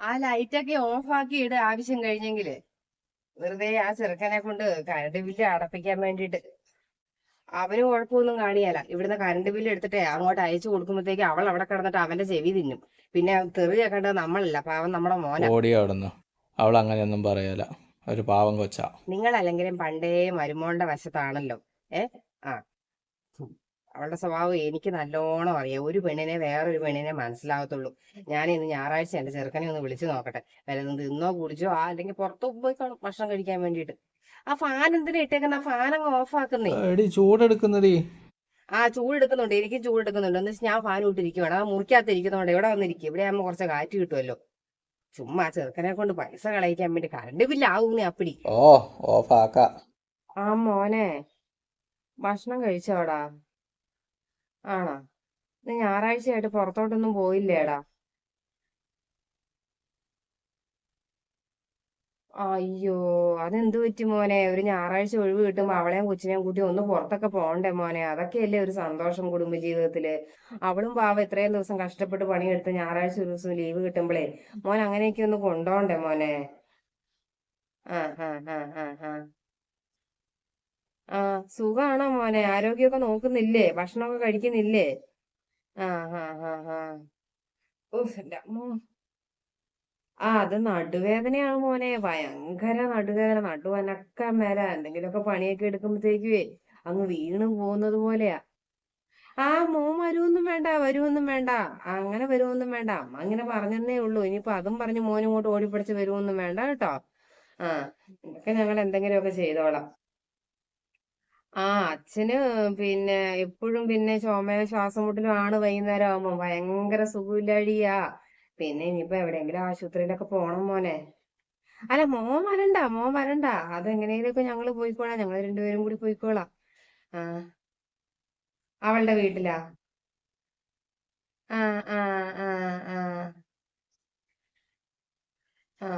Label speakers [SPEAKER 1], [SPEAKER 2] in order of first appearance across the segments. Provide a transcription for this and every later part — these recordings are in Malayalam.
[SPEAKER 1] ആ ലൈറ്റൊക്കെ ഓഫാക്കി ഇട ആവശ്യം കഴിഞ്ഞെങ്കിൽ. വെറുതെ ആ ചെറുക്കനെ കൊണ്ട് കറണ്ട് ബില്ല് അടപ്പിക്കാൻ വേണ്ടിട്ട് അവന് കുഴപ്പമൊന്നും കാണിയാല. ഇവിടുന്ന് കറണ്ട് ബില്ല് എടുത്തിട്ട് അങ്ങോട്ട് അയച്ചു കൊടുക്കുമ്പോഴത്തേക്ക് അവൾ അവിടെ കിടന്നിട്ട് അവന്റെ ചെവി തിന്നും. പിന്നെ തെറി കേൾക്കേണ്ടത് നമ്മളല്ല പാവം നമ്മുടെ മോന.
[SPEAKER 2] ഓടി അവിടുന്ന്. അവൾ അങ്ങനെയൊന്നും പറയല. ഒരു പാവം കൊച്ചാ.
[SPEAKER 1] നിങ്ങളല്ലെങ്കിലും പണ്ടേ മരുമോളുടെ വശത്താണല്ലോ. ഏ? ആ. അവളുടെ സ്വഭാവം എനിക്ക് നല്ലോണം അറിയാം. ഒരു പെണ്ണിനെ വേറൊരു പെണ്ണിനെ മനസ്സിലാകത്തുള്ളൂ. ഞാൻ ഇന്ന് ഞായറാഴ്ച എന്റെ ചെറുക്കനെ ഒന്ന് വിളിച്ചു നോക്കട്ടെ. വല്ലതും തിന്നോ കുടിച്ചോ ആ അല്ലെങ്കിൽ പുറത്തു പോയി കാണും ഭക്ഷണം കഴിക്കാൻ വേണ്ടിട്ട് ആ ഫാൻ എന്തിനാ ഇട്ടേക്കുന്ന? ആ ഫാൻ അങ്ങ് ഓഫ് ആക്കുന്നേ.
[SPEAKER 2] എടി ചൂടെടുക്കുന്നടി.
[SPEAKER 1] ആ ചൂടെടുക്കുന്നുണ്ട്. എനിക്കും ചൂടെടുക്കുന്നുണ്ട്. എന്ന് വെച്ചാൽ ഞാൻ ഫാൻ ഇട്ടിരിക്കുവാണ്. ആ മുറിക്കകത്തിരിക്കുന്നതുകൊണ്ട് ഇവിടെ വന്നിരിക്കും ഇവിടെ ആകുമ്പോൾ കുറച്ച് കാറ്റ് കിട്ടുമല്ലോ ചുമ്മാ ചെറുക്കനെ കൊണ്ട് പൈസ കളയിക്കാൻ വേണ്ടി കറണ്ട് ബില്ല് ആവുന്നേ അപ്പടി.
[SPEAKER 2] ഓ ഓഫ് ആക്ക.
[SPEAKER 1] ആ മോനെ. ഭക്ഷണം കഴിച്ചോടാ ആണോ? നീ ഞായറാഴ്ചയായിട്ട് പുറത്തോട്ടൊന്നും പോയില്ലേടാ. അയ്യോ അതെന്ത് പറ്റി മോനെ? ഒരു ഞായറാഴ്ച ഒഴിവ് കിട്ടുമ്പോ അവളെയും കൊച്ചിനെയും കൂട്ടി ഒന്ന് പുറത്തൊക്കെ പോണ്ടേ മോനെ? അതൊക്കെയല്ലേ ഒരു സന്തോഷം കുടുംബജീവിതത്തിൽ. അവളും പാവം ഇത്രയും ദിവസം കഷ്ടപ്പെട്ട് പണിയെടുത്ത് ഞായറാഴ്ച ഒരു ദിവസം ലീവ് കിട്ടുമ്പോഴേ മോൻ അങ്ങനെയൊക്കെ ഒന്ന് കൊണ്ടോണ്ടേ മോനെ? ആ ആ ആ ആ ആ. ആ സുഖാണോ മോനെ? ആരോഗ്യമൊക്കെ നോക്കുന്നില്ലേ? ഭക്ഷണമൊക്കെ കഴിക്കുന്നില്ലേ? ആ ഹാ ഹാ ഹാ അമ്മോ. ആ അത് നടുവേദനയാണ് മോനെ. ഭയങ്കര നടുവേദന. നടുവനക്കാൻ മേല. എന്തെങ്കിലുമൊക്കെ പണിയൊക്കെ എടുക്കുമ്പോഴത്തേക്കുവേ അങ്ങ് വീണ് പോകുന്നത് പോലെയാ. ആ മോൻ വരുമൊന്നും വേണ്ട വരുമൊന്നും വേണ്ട. അങ്ങനെ വരുമൊന്നും വേണ്ട. അമ്മ അങ്ങനെ പറഞ്ഞെന്നേ ഉള്ളൂ. ഇനിയിപ്പോ അതും പറഞ്ഞ് മോനും ഇങ്ങോട്ട് ഓടിപ്പിടിച്ച് വരുമൊന്നും വേണ്ട കേട്ടോ. ആ ഇതൊക്കെ ഞങ്ങൾ എന്തെങ്കിലുമൊക്കെ ചെയ്തോളാം. ആ അച്ഛന് പിന്നെ എപ്പോഴും പിന്നെ ചുമയോ ശ്വാസം മുട്ടലും ആണ് വൈകുന്നേരം ആവുമ്പോ ഭയങ്കര സുഖമില്ലാഴിയാ. പിന്നെ ഇനിയിപ്പോ എവിടെയെങ്കിലും ആശുപത്രിയിലൊക്കെ പോണം മോനെ. അല്ല മോൻ വരണ്ട മോൻ വരണ്ട. അതെങ്ങനെയൊക്കെ ഞങ്ങൾ പോയിക്കോളാം. ഞങ്ങൾ രണ്ടുപേരും കൂടി പോയിക്കോളാം. ആ. അവളുടെ വീട്ടിലാ? ആ ആ ആ ആ. ആ.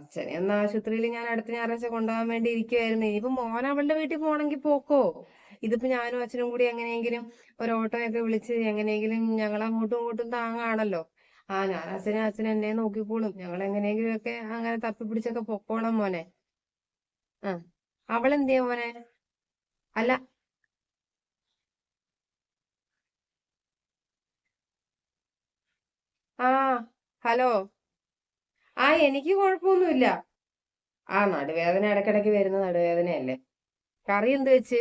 [SPEAKER 1] അച്ഛനെ ഒന്ന് ആശുപത്രിയിൽ ഞാൻ അടുത്ത ഞായറാഴ്ച കൊണ്ടുപോകാൻ വേണ്ടി ഇരിക്കുവായിരുന്നു. ഇനിയിപ്പോ മോൻ അവളുടെ വീട്ടിൽ പോണെങ്കിൽ പോക്കോ? ഇതിപ്പോ ഞാനും അച്ഛനും കൂടി എങ്ങനെയെങ്കിലും ഒരു ഓട്ടോയൊക്കെ വിളിച്ച് എങ്ങനെയെങ്കിലും ഞങ്ങൾ അങ്ങോട്ടും ഇങ്ങോട്ടും താങ്ങാണല്ലോ. ആ ഞാൻ അച്ഛനെ അച്ഛൻ എന്നെ നോക്കിക്കോളും. ഞങ്ങൾ എങ്ങനെയെങ്കിലും ഒക്കെ അങ്ങനെ തപ്പി തപ്പിപ്പിടിച്ചൊക്കെ പൊക്കോളാം മോനെ. ആ അവളെന്തിയാ മോനെ? അല്ല. ആ ഹലോ. ആ എനിക്ക് കുഴപ്പമൊന്നുമില്ല. ആ നടുവേദന ഇടക്കിടക്ക് വരുന്ന നടുവേദനയല്ലേ? കറി എന്ത് വെച്ച്?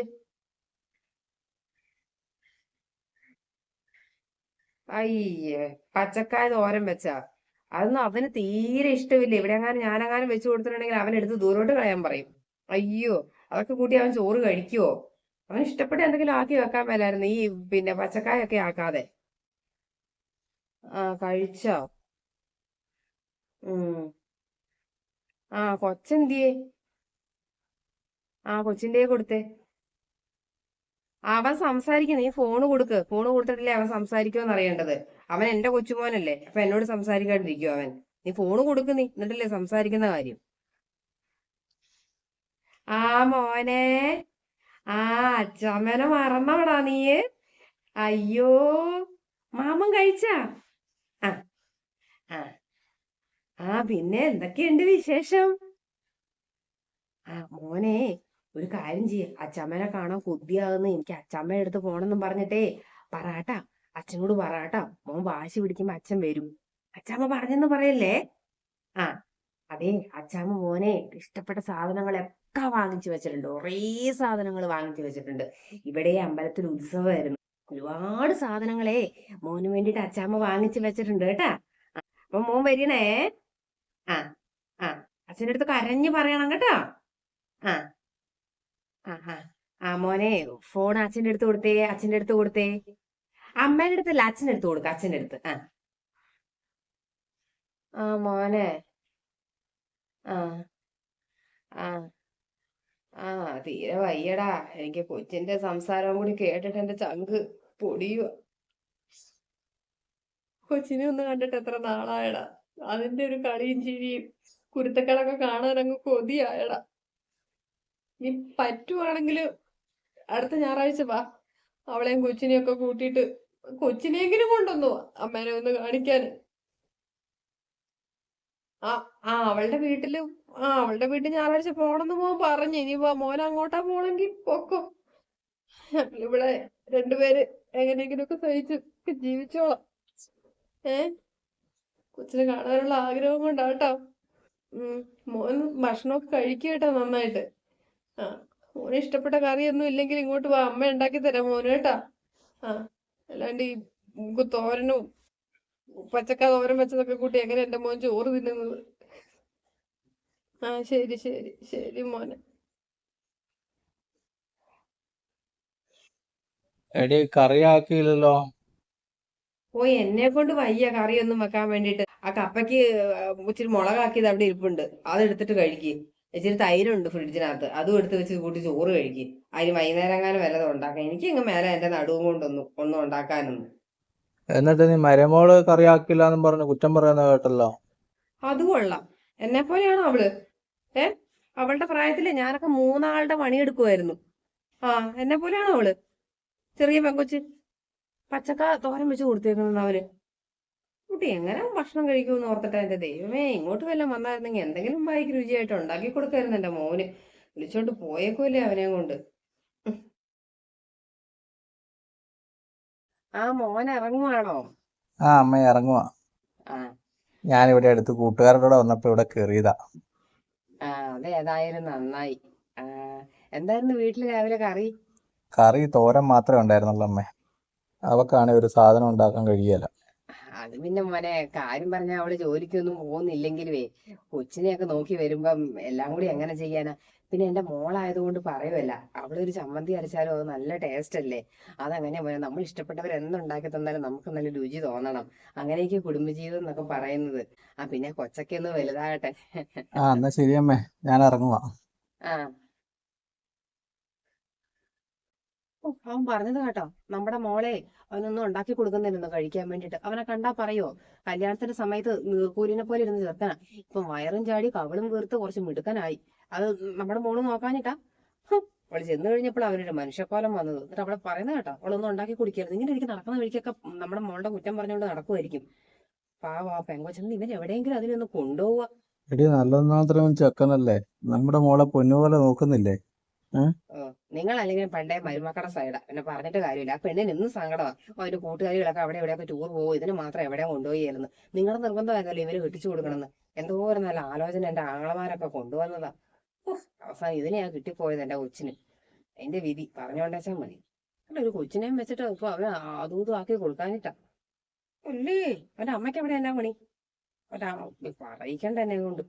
[SPEAKER 1] അയ്യേ പച്ചക്കായ തോരൻ വെച്ചാ? അതൊന്നും അവന് തീരെ ഇഷ്ടമില്ല. ഇവിടെ എങ്ങാനും ഞാനെങ്ങാനും വെച്ച് കൊടുത്തിട്ടുണ്ടെങ്കിൽ അവൻ എടുത്ത് ദൂരോട്ട് കളയാൻ പറയും. അയ്യോ അതൊക്കെ കൂട്ടി അവൻ ചോറ് കഴിക്കുവോ? അവൻ ഇഷ്ടപ്പെട്ട എന്തെങ്കിലും ആക്കി വെക്കാൻ മേലായിരുന്നു. ഈ പിന്നെ പച്ചക്കായൊക്കെ ആക്കാതെ. ആ കഴിച്ചോ? ആ കൊച്ചെന്തിയേ? ആ കൊച്ചിന്റെ കൊടുത്തേ. അവൻ സംസാരിക്ക നീ ഫോണ് കൊടുക്ക്. ഫോണ് കൊടുത്തിട്ടില്ലേ അവൻ സംസാരിക്കുമെന്ന് അറിയേണ്ടത്. അവൻ എന്റെ കൊച്ചുമോനല്ലേ. അപ്പൊ എന്നോട് സംസാരിക്കാണ്ടിരിക്കുവോ അവൻ? നീ ഫോണ് കൊടുക്ക് നീ എന്നിട്ടല്ലേ സംസാരിക്കുന്ന കാര്യം. ആ മോനെ. ആ അച്ചമ്മനെ മറന്നോടാ നീ അയ്യോ മാമൻ കഴിച്ചാ? ആ ആ. ആ പിന്നെ എന്തൊക്കെയുണ്ട് വിശേഷം? ആ മോനെ ഒരു കാര്യം ചെയ്യ. അച്ചമ്മനെ കാണാൻ കൊതിയാകുന്ന എനിക്ക് അച്ചമ്മ എടുത്ത് പോണെന്നും പറഞ്ഞിട്ടേ പറാട്ട അച്ഛനോട് പറാട്ട മോൻ വാശി പിടിക്കുമ്പോ അച്ഛൻ വരും. അച്ചാമ്മ പറഞ്ഞെന്ന് പറയല്ലേ? ആ അതെ അച്ചാമ്മ മോനെ ഇഷ്ടപ്പെട്ട സാധനങ്ങളൊക്കെ വാങ്ങിച്ചു വെച്ചിട്ടുണ്ട്. കുറേ സാധനങ്ങൾ വാങ്ങിച്ചു വെച്ചിട്ടുണ്ട്. ഇവിടെ അമ്പലത്തിൽ ഉത്സവമായിരുന്നു. ഒരുപാട് സാധനങ്ങളെ മോന് വേണ്ടിട്ട് അച്ചാമ്മ വാങ്ങിച്ചു വെച്ചിട്ടുണ്ട് കേട്ടാ. അപ്പൊ മോൻ വരണേ. ആ ആ. അച്ഛന്റെ അടുത്ത് കരഞ്ഞു പറയണം കേട്ടോ. ആ. ആ ആ. ആ മോനെ ഫോൺ അച്ഛന്റെ അടുത്ത് കൊടുത്തേ അച്ഛന്റെ അടുത്ത് കൊടുത്തേ. അമ്മേന്റെ അടുത്തല്ല അച്ഛന്റെ അടുത്ത് കൊടുക്ക അച്ഛന്റെ അടുത്ത്. ആ. ആ മോനെ. ആ. ആ. ആ തീരെ വയ്യടാ. എനിക്ക് കൊച്ചിന്റെ സംസാരവും കൂടി കേട്ടിട്ട് എന്റെ ചങ്ക് പൊടിയുക കൊച്ചിനെ ഒന്ന് കണ്ടിട്ട് എത്ര നാളായടാ. അതിന്റെ ഒരു കളിയും ചിരിയും കുരുത്തക്കളൊക്കെ കാണാൻ അങ്ങ് കൊതിയായടാ. നീ പറ്റുവാണെങ്കിൽ അടുത്ത ഞായറാഴ്ച വാ. അവളെയും കൊച്ചിനെയും ഒക്കെ കൂട്ടിയിട്ട് കൊച്ചിനെങ്കിലും കൊണ്ടുവന്നു വാ, അമ്മേനെ ഒന്ന് കാണിക്കാൻ. ആ ആ അവളുടെ വീട്ടിൽ ആ അവളുടെ വീട്ടിൽ ഞായറാഴ്ച പോണെന്ന് മോൻ പറഞ്ഞു. ഇനി മോൻ അങ്ങോട്ടാ പോണെങ്കിൽ പൊക്കോ. ഇവിടെ രണ്ടുപേര് എങ്ങനെയെങ്കിലുമൊക്കെ സഹിച്ച് ജീവിച്ചോളാം. ഏ? കൊച്ചിനെ കാണാനുള്ള ആഗ്രഹം കൊണ്ടാട്ടോ. മോൻ ഭക്ഷണമൊക്കെ കഴിക്കുക കേട്ടോ നന്നായിട്ട്. ആ മോന് ഇഷ്ടപ്പെട്ട കറിയൊന്നും ഇല്ലെങ്കിൽ ഇങ്ങോട്ട് വാ അമ്മ ഉണ്ടാക്കി തരാം മോന് കേട്ടാ. ആ അല്ലാണ്ട് ഈ തോരനും പച്ചക്ക തോരൻ വെച്ചതൊക്കെ കൂട്ടി എങ്ങനെ എന്റെ മോൻ ചോറ് തിന്നുന്നത്? ആ ശരി ശരി ശരി മോനെ.
[SPEAKER 2] എടി കറിയാക്കിയില്ലല്ലോ.
[SPEAKER 1] ഓ എന്നെ കൊണ്ട് വയ്യ കറിയൊന്നും വെക്കാൻ വേണ്ടിട്ട് ആ കപ്പയ്ക്ക് ഇച്ചിരി മുളകാക്കിയത് അവിടെ ഇരിപ്പുണ്ട്. അതെടുത്തിട്ട് കഴിക്ക്. ഇച്ചിരി തൈരുണ്ട് ഫ്രിഡ്ജിനകത്ത്. അതും എടുത്ത് വെച്ച് കൂട്ടി ചോറ് കഴിക്ക്. അതിന് വൈകുന്നേരം കാലം വല്ലതും ഉണ്ടാക്കാം. എനിക്ക് ഇങ്ങ് മേലെ എന്റെ നടുവും കൊണ്ടൊന്നും ഒന്നും ഉണ്ടാക്കാനൊന്നും.
[SPEAKER 2] എന്നിട്ട് നീ മരമോൾ കറിയാക്കില്ല എന്ന് പറഞ്ഞു കുറ്റം പറയുന്ന കേട്ടല്ലോ?
[SPEAKER 1] അത് കൊള്ളാം. എന്നെ പോലെയാണോ അവൾ? ഏ? അവളുടെ പ്രായത്തിൽ ഞാനൊക്കെ മൂന്നാളുടെ പണിയെടുക്കുമായിരുന്നു ആ എന്നെ പോലെയാണോ അവൾ? ചെറിയ പെങ്കൊച്ച്. പച്ചക്ക തോരൻ വെച്ച് കൊടുത്തേക്കണം അവർ കുട്ടി എങ്ങനെ ഭക്ഷണം കഴിക്കുമെന്ന് ഓർത്തിട്ട് എന്റെ ദൈവമേ ഇങ്ങോട്ട് വല്ലതും വന്നായിരുന്നെങ്കിൽ എന്തെങ്കിലും വായിക്ക് രുചിയായിട്ട് ഉണ്ടാക്കി കൊടുക്കായിരുന്നു എന്റെ മോന്. വിളിച്ചോണ്ട് പോയേക്കുമല്ലേ അവനെ കൊണ്ട്. ആ മോൻ ഇറങ്ങുവാണോ?
[SPEAKER 2] ആ അമ്മ ഇറങ്ങുവാ.
[SPEAKER 1] ആ.
[SPEAKER 2] ഞാനിവിടെ അടുത്ത് കൂട്ടുകാരുടെ കൂടെ വന്നപ്പോ ഇവിടെ കയറിയതാ
[SPEAKER 1] ആ അത് ഏതായാലും നന്നായി. എന്തായിരുന്നു വീട്ടിൽ രാവിലെ കറി?
[SPEAKER 2] കറി തോരൻ മാത്രമേ ഉണ്ടായിരുന്നുള്ളൂ അമ്മേ. അവക്കാണെ ഒരു സാധനം ഉണ്ടാക്കാൻ കഴിയല
[SPEAKER 1] അത് പിന്നെ മോനെ കാര്യം പറഞ്ഞ അവൾ ജോലിക്കൊന്നും പോകുന്നില്ലെങ്കിലുവേ കൊച്ചിനെയൊക്കെ നോക്കി വരുമ്പം എല്ലാം കൂടി എങ്ങനെ ചെയ്യാനാ? പിന്നെ എന്റെ മോളായതുകൊണ്ട് പറയുമല്ല അവളൊരു ചമ്മന്തി അരച്ചാലും അത് നല്ല ടേസ്റ്റ് അല്ലേ? അതങ്ങനെ മോനെ നമ്മൾ ഇഷ്ടപ്പെട്ടവർ എന്തുണ്ടാക്കി തന്നാലും നമുക്ക് നല്ല രുചി തോന്നണം. അങ്ങനെയൊക്കെ കുടുംബജീവിതം എന്നൊക്കെ പറയുന്നത്. ആ പിന്നെ കൊച്ചൊക്കെ ഒന്ന് വലുതാകട്ടെ.
[SPEAKER 2] ആ എന്നാ ശരി അമ്മേ ഞാൻ ഇറങ്ങുവാ.
[SPEAKER 1] ആ ഓ, അവൻ പറഞ്ഞത് കേട്ടോ നമ്മുടെ മോളെ അവനൊന്നും ഉണ്ടാക്കി കൊടുക്കുന്നില്ലെന്ന് കഴിക്കാൻ വേണ്ടിട്ട് അവനെ കണ്ടാ പറയോ കല്യാണത്തിന്റെ സമയത്ത് നീർക്കൂലിനെ പോലെ ഇരുന്ന് ചെറുക്കനാ. ഇപ്പൊ വയറും ചാടി കവളും വീർത്ത് കുറച്ച് മിടുക്കനായി. അത് നമ്മുടെ മോൾ നോക്കാനിട്ടാ. അവൾ ചെന്ന് കഴിഞ്ഞപ്പോൾ അവനൊരു മനുഷ്യക്കോലം വന്നത്. എന്നിട്ട് അവളെ പറയുന്നത് കേട്ടോ അവളൊന്നും ഉണ്ടാക്കി കുടിക്കരുത്. ഇങ്ങനെ എനിക്ക് നടക്കുന്ന വഴിക്കൊക്കെ നമ്മുടെ മോളുടെ കുറ്റം പറഞ്ഞുകൊണ്ട് നടക്കുമായിരിക്കും പാവാ പെങ്കൊച്ചെന്ന് ഇവൻ എവിടെയെങ്കിലും അതിനൊന്ന് കൊണ്ടുപോവുക.
[SPEAKER 2] എടി നല്ലൊന്നാത്രയും ചെക്കനല്ലേ? നമ്മുടെ മോളെ പൊന്നുപോലെ നോക്കുന്നില്ലേ?
[SPEAKER 1] നിങ്ങൾ അല്ലെങ്കിൽ പണ്ടേ മരുമക്കടെ സൈഡാ പിന്നെ പറഞ്ഞിട്ട് കാര്യമില്ല. ആ പെണ്ണിന് ഇന്നും സങ്കടമാ അവന്റെ കൂട്ടുകാരികളൊക്കെ അവിടെ എവിടെയൊക്കെ ടൂർ പോകും. ഇതിന് മാത്രം എവിടെ കൊണ്ടുപോയിരുന്നു നിങ്ങളുടെ നിർബന്ധമായിരുന്നല്ലോ ഇവർ കെട്ടിച്ചു കൊടുക്കണമെന്ന്. എന്തോരം നല്ല ആലോചന എന്റെ ആങ്ങളമാരൊക്കെ കൊണ്ടുവന്നതാ. അവസാനം ഇതിനെയാ കിട്ടിപ്പോയത് എന്റെ കൊച്ചിന്. എന്റെ വിധി. പറഞ്ഞോണ്ടേച്ചാ മതി. അല്ല ഒരു കൊച്ചിനെയും വെച്ചിട്ട് ഇപ്പൊ അവന് അതും ഇതും ആക്കി കൊടുക്കാനിട്ടാ. അല്ലേ അവന്റെ അമ്മയ്ക്ക് എവിടെ എന്നാ പണി? പറയിക്കണ്ട എന്നെ കൊണ്ട്.